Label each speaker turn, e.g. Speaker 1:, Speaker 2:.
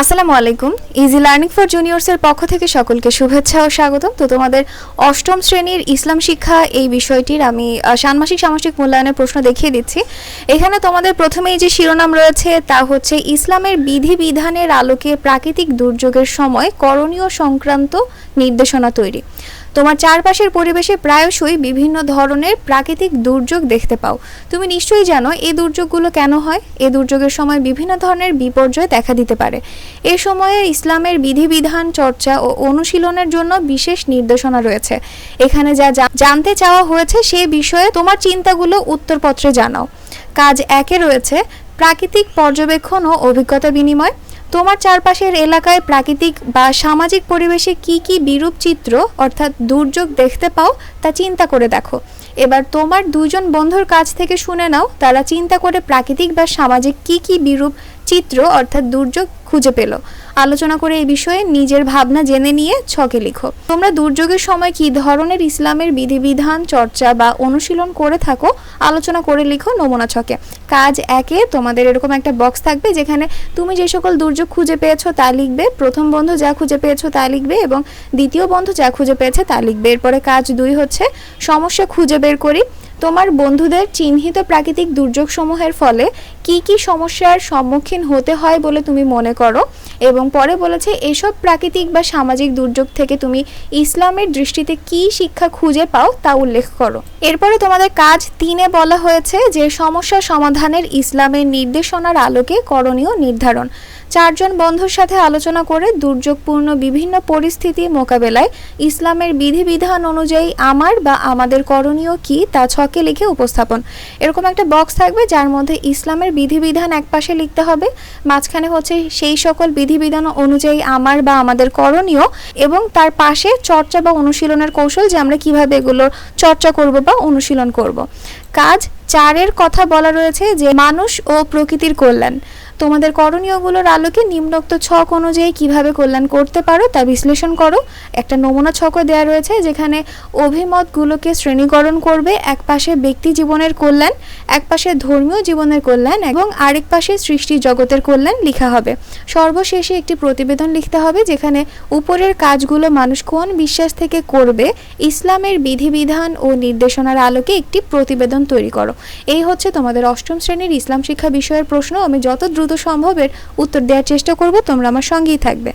Speaker 1: আসসালামু আলাইকুম। Easy learning for জুনিয়র্সের পক্ষ থেকে সকলকে শুভেচ্ছা ও স্বাগতম। তো তোমাদের অষ্টম শ্রেণির ইসলাম শিক্ষা এই বিষয়টির আমি ষান্মাসিক সামাজিক মূল্যায়নের প্রশ্ন দেখিয়ে দিচ্ছি। এখানে তোমাদের প্রথমেই যে শিরোনাম রয়েছে তা হচ্ছে, ইসলামের বিধিবিধানের আলোকে প্রাকৃতিক দুর্যোগের সময় করণীয় সংক্রান্ত নির্দেশনা তৈরি। তোমার চারপাশের পরিবেশে প্রায়শই বিভিন্ন ধরনের প্রাকৃতিক দুর্যোগ দেখতে পাও। তুমি নিশ্চয়ই জানো এই দুর্যোগগুলো কেন হয়? এই দুর্যোগের সময় বিভিন্ন ধরনের বিপর্যয় দেখা দিতে পারে। এ সময়ে ইসলামের বিধিবিধান, চর্চা ও অনুশীলনের জন্য বিশেষ নির্দেশনা রয়েছে। এখানে যা জানতে চাওয়া হয়েছে সে বিষয়ে তোমার চিন্তাগুলো উত্তরপত্রে জানাও। কাজ একে রয়েছে প্রাকৃতিক পর্যবেক্ষণ ও অভিজ্ঞতা বিনিময়। তোমার চারপাশের এলাকায় প্রাকৃতিক বা সামাজিক পরিবেশে কি কি বিরূপ চিত্র, অর্থাৎ দুর্যোগ দেখতে পাও তা চিন্তা করে দেখো। এবার তোমার দুজন বন্ধুর কাছ থেকে শুনে নাও, তারা চিন্তা করে প্রাকৃতিক বা সামাজিক কি কি বিরূপ চিত্র, অর্থাৎ দুর্যোগ খুঁজে পেল। আলোচনা করে এই বিষয়ে নিজের ভাবনা জেনে নিয়ে ছকে লিখো। তোমরা দুর্যোগের সময় কি ধরনের ইসলামের বিধিবিধান, চর্চা বা অনুশীলন করে থাকো, আলোচনা করে লিখো নমুনা ছকে। কাজ একে, তোমাদের এরকম একটা বক্স থাকবে যেখানে তুমি যে সকল দুর্যোগ খুঁজে পেয়েছ তা লিখবে, প্রথম বন্ধু যা খুঁজে পেয়েছ তা লিখবে এবং দ্বিতীয় বন্ধু যা খুঁজে পেয়েছে তা লিখবে। এরপরে কাজ দুই হচ্ছে সমস্যা খুঁজে বের করি তোমার বন্ধুদের চিহ্নিত প্রাকৃতিক দুর্যোগ সমূহের ফলে কি কি সমস্যার সম্মুখীন হতে হয় বলে তুমি মনে করো? এবং পরে বলেছে, এসব প্রাকৃতিক বা সামাজিক দুর্যোগ থেকে তুমি ইসলামের দৃষ্টিতে কি শিক্ষা খুঁজে পাও তা উল্লেখ করো। এরপরে তোমাদের কাজ তিনে বলা হয়েছে যে, সমস্যা সমাধানের ইসলামের নির্দেশনার আলোকে করণীয় নির্ধারণ। চারজন বন্ধুর সাথে আলোচনা করে দুর্যোগপূর্ণ বিভিন্ন পরিস্থিতি মোকাবেলায় ইসলামের বিধিবিধান অনুযায়ী আমার বা আমাদের করণীয় কি তা লিখে উপস্থাপন। এরকম একটা বক্স থাকবে যার মধ্যে ইসলামের বিধিবিধান এক পাশে লিখতে হবে। মাঝখানে হচ্ছে সেই সকল বিধিবিধান অনুযায়ী আমার বা আমাদের করণীয় এবং তার পাশে চর্চা বা অনুশীলনের কৌশল যে আমরা কীভাবে এগুলো চর্চা করব বা অনুশীলন করব। কাজ চারের কথা বলা রয়েছে যে মানুষ ও প্রকৃতির কল্যাণ। তোমাদের করণীয়গুলোর আলোকে নিম্নোক্ত ছক অনুযায়ী কীভাবে কল্যাণ করতে পারো তা বিশ্লেষণ করো। একটা নমুনা ছকও দেওয়া রয়েছে যেখানে অভিমতগুলোকে শ্রেণীকরণ করবে এক পাশে ব্যক্তি জীবনের কল্যাণ, এক পাশে ধর্মীয় জীবনের কল্যাণ এবং আরেক পাশে সৃষ্টি জগতের কল্যাণ লেখা হবে। সর্বশেষে একটি প্রতিবেদন লিখতে হবে যেখানে উপরের কাজগুলো মানুষ কোন বিশ্বাস থেকে করবে, ইসলামের বিধিবিধান ও নির্দেশনার আলোকে একটি প্রতিবেদন তৈরি করো। এই হচ্ছে তোমাদের অষ্টম শ্রেণির ইসলাম শিক্ষা বিষয়ের প্রশ্ন। আমি যত দ্রুত সম্ভবের উত্তর দেওয়ার চেষ্টা করব। তোমরা আমার সঙ্গেই থাকবে।